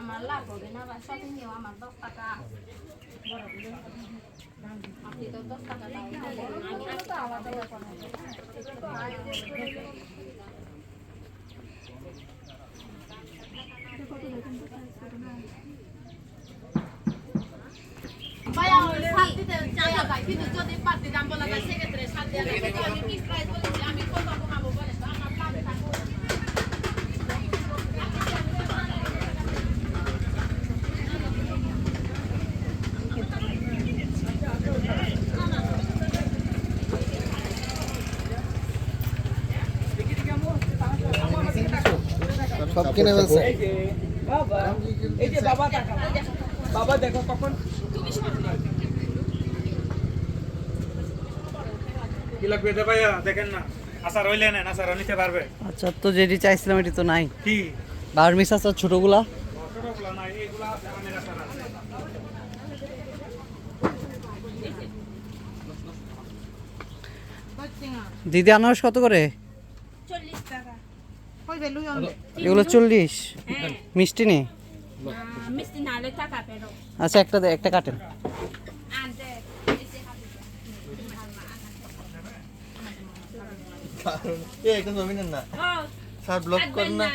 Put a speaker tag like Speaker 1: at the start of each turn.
Speaker 1: আমার লাভ হবে না বা শপিং নিয়েও আমার দশ টাকা আপনি তো দশ টাকা আমি তো আলাদা ব্যাপার
Speaker 2: সব কিনে ফেলছে।
Speaker 3: বাবা এই যে বাবা দেখা বাবা দেখো কখন?
Speaker 4: কি লাগবে এটা ভাইয়া? দেখেন না। আচার হইলে নেন আচার নিতে পারবে।
Speaker 5: আচ্ছা তো যেটি চাইছিলাম এটি তো নাই।
Speaker 4: কি?
Speaker 5: বার্মিস আচার ছোটগুলা?
Speaker 4: ছোটগুলো নাই এইগুলা আমাদের আচার আছে।
Speaker 5: দিদি আনারস কত করে? এগুলো চল্লিশ। মিষ্টি নেই?
Speaker 1: মিষ্টি নালে টাকা পেরো
Speaker 5: আচ্ছা একটা দে- একটা কাটেন।
Speaker 2: স্যার ব্লক করেন না।